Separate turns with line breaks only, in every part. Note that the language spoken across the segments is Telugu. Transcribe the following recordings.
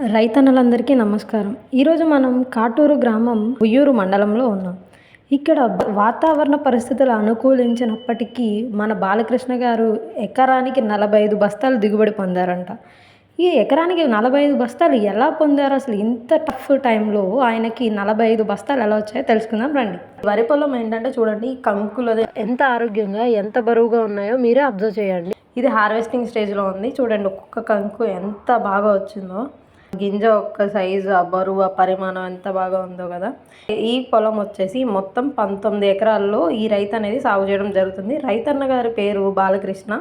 రైతన్నలందరికీ నమస్కారం. ఈరోజు మనం కాటూరు గ్రామం ఉయ్యూరు మండలంలో ఉన్నాం. ఇక్కడ వాతావరణ పరిస్థితులు అనుకూలించినప్పటికీ మన బాలకృష్ణ గారు ఎకరానికి నలభై ఐదు బస్తాలు దిగుబడి పొందారంట. ఈ ఎకరానికి నలభై ఐదు బస్తాలు ఎలా పొందారు? అసలు ఇంత టఫ్ టైంలో ఆయనకి నలభై ఐదు బస్తాలు ఎలా వచ్చాయో తెలుసుకుందాం రండి. వరి పొలం ఏంటంటే చూడండి కంకులు ఎంత ఆరోగ్యంగా ఎంత బరువుగా ఉన్నాయో మీరే అబ్జర్వ్ చేయండి. ఇది హార్వెస్టింగ్ స్టేజ్లో ఉంది. చూడండి ఒక్కొక్క కంకు ఎంత బాగా వచ్చిందో. గింజ ఒక్క సైజు ఆ బరువు ఆ పరిమాణం ఎంత బాగా ఉందో కదా. ఈ పొలం వచ్చేసి మొత్తం పంతొమ్మిది ఎకరాల్లో ఈ రైతు అనేది సాగు చేయడం జరుగుతుంది. రైతన్న గారి పేరు బాలకృష్ణ.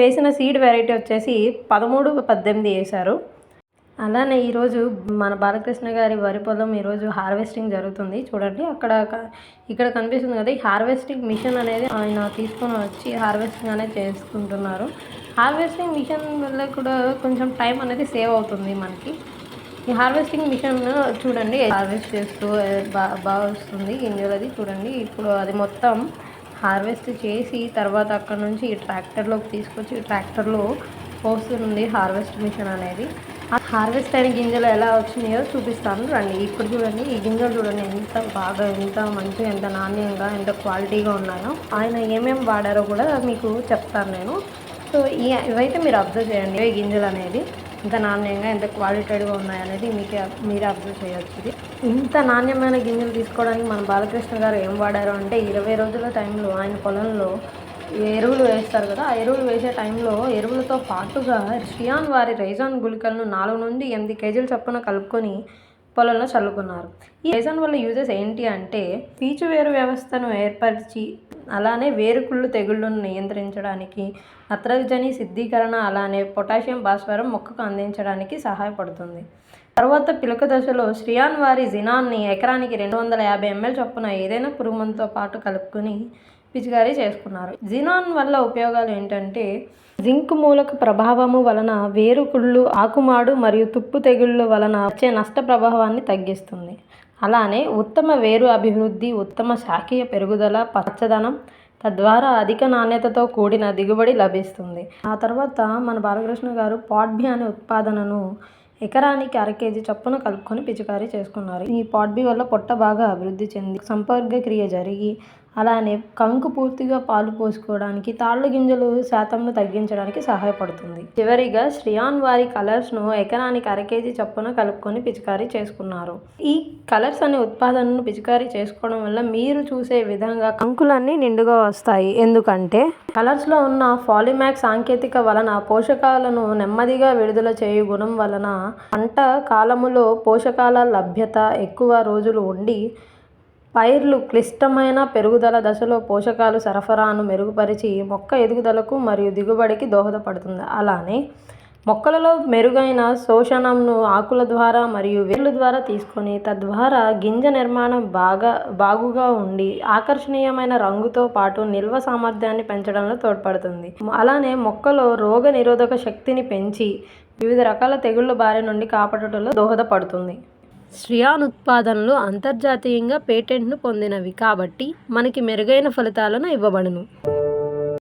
వేసిన సీడ్ వెరైటీ వచ్చేసి పదమూడు పద్దెనిమిది వేశారు. అలానే ఈరోజు మన బాలకృష్ణ గారి వరి పొలం ఈరోజు హార్వెస్టింగ్ జరుగుతుంది. చూడండి అక్కడ ఇక్కడ కనిపిస్తుంది కదా ఈ హార్వెస్టింగ్ మిషన్ అనేది ఆయన తీసుకొని వచ్చి హార్వెస్టింగ్ అనేది చేసుకుంటున్నారు. హార్వెస్టింగ్ మిషన్ వల్ల కూడా కొంచెం టైం అనేది సేవ్ అవుతుంది మనకి. ఈ హార్వెస్టింగ్ మిషన్ చూడండి హార్వెస్ట్ చేస్తూ బాగా బాగా వస్తుంది. గింజలది చూడండి. ఇప్పుడు అది మొత్తం హార్వెస్ట్ చేసి తర్వాత అక్కడ నుంచి ఈ ట్రాక్టర్లోకి తీసుకొచ్చి ట్రాక్టర్లో పోస్తుంది హార్వెస్ట్ మిషన్ అనేది. హార్వెస్ట్ అయిన గింజలు ఎలా వచ్చినాయో చూపిస్తాను. రండి ఇప్పుడు చూడండి. ఈ గింజలు చూడండి ఎంత బాగా ఎంత మంచిగా ఎంత నాణ్యంగా ఎంత క్వాలిటీగా ఉన్నాయో. ఆయన ఏమేమి వాడారో కూడా మీకు చెప్తాను నేను. సో ఈ ఇవైతే మీరు అబ్జర్వ్ చేయండి ఈ గింజలు అనేది. ఇంత నాణ్యంగా ఎంత క్వాలిటెడ్గా ఉన్నాయనేది మీకే మీరే అబ్జర్వ్ చేయొచ్చు ఇది. ఇంత నాణ్యమైన గింజలు తీసుకోవడానికి మన బాలకృష్ణ గారు ఏం వాడారు అంటే ఇరవై రోజుల టైంలో ఆయన పొలంలో ఎరువులు వేస్తారు కదా ఆ ఎరువులు వేసే టైంలో ఎరువులతో పాటుగా షియాన్ వారి రైజాన్ గుళికలను నాలుగు నుండి ఎనిమిది కేజీల చొప్పున కలుపుకొని పొలంలో చల్లుకున్నారు. ఈ రైజాన్ వల్ల యూజెస్ ఏంటి అంటే పీచు వేరు వ్యవస్థను ఏర్పరిచి అలానే వేరుకుళ్ళు తెగుళ్ళను నియంత్రించడానికి నత్రజని సిద్ధీకరణ అలానే పొటాషియం భాస్వరం మొక్కకు అందించడానికి సహాయపడుతుంది. తర్వాత పిలక దశలో శ్రియాన్ వారి జినాన్ని ఎకరానికి రెండు వందల యాభై ఎంఎల్ చొప్పున ఏదైనా పురుగుమంతో పాటు కలుపుకొని పిచికారీ చేసుకున్నారు. జినాన్ వల్ల ఉపయోగాలు ఏంటంటే జింక్ మూలక ప్రభావము వలన వేరుకుళ్ళు ఆకుమాడు మరియు తుప్పు తెగుళ్ళు వలన వచ్చే నష్ట ప్రభావాన్ని తగ్గిస్తుంది. అలానే ఉత్తమ వేరు అభివృద్ధి ఉత్తమ శాఖీయ పెరుగుదల పచ్చదనం తద్వారా అధిక నాణ్యతతో కూడిన దిగుబడి లభిస్తుంది. ఆ తర్వాత మన బాలకృష్ణ గారు పాడ్బి అనే ఉత్పాదనను ఎకరానికి అర కేజీ కలుపుకొని పిచికారీ చేసుకున్నారు. ఈ పాడ్బి వల్ల పొట్ట బాగా అభివృద్ధి చెంది సంపర్క క్రియ జరిగి అలానే కంకు పూర్తిగా పాలు పోసుకోవడానికి తాళ్ళు గింజలు శాతంను తగ్గించడానికి సహాయపడుతుంది. చివరిగా శ్రియాన్ వారి కలర్స్ను ఎకరానికి అర కేజీ చొప్పున కలుపుకొని పిచికారీ చేసుకున్నారు. ఈ కలర్స్ అనే ఉత్పాదనను పిచికారీ చేసుకోవడం వల్ల మీరు చూసే విధంగా కంకులన్నీ నిండుగా వస్తాయి. ఎందుకంటే కలర్స్లో ఉన్న ఫాలిమాక్స్ సాంకేతిక వలన పోషకాలను నెమ్మదిగా విడుదల చేయు గుణం వలన పంట కాలములో పోషకాల లభ్యత ఎక్కువ రోజులు ఉండి పైర్లు క్లిష్టమైన పెరుగుదల దశలో పోషకాలు సరఫరాను మెరుగుపరిచి మొక్క ఎదుగుదలకు మరియు దిగుబడికి దోహదపడుతుంది. అలానే మొక్కలలో మెరుగైన శోషణంను ఆకుల ద్వారా మరియు వేర్ల ద్వారా తీసుకొని తద్వారా గింజ నిర్మాణం బాగా బాగుగా ఉండి ఆకర్షణీయమైన రంగుతో పాటు నిల్వ సామర్థ్యాన్ని పెంచడంలో తోడ్పడుతుంది. అలానే మొక్కలో రోగ నిరోధక శక్తిని పెంచి వివిధ రకాల తెగుళ్ళ బారి నుండి కాపాడటంలో దోహదపడుతుంది. శ్రియాన్ ఉత్పాదనలు అంతర్జాతీయంగా పేటెంట్ను పొందినవి కాబట్టి మనకి మెరుగైన ఫలితాలను ఇవ్వబడును.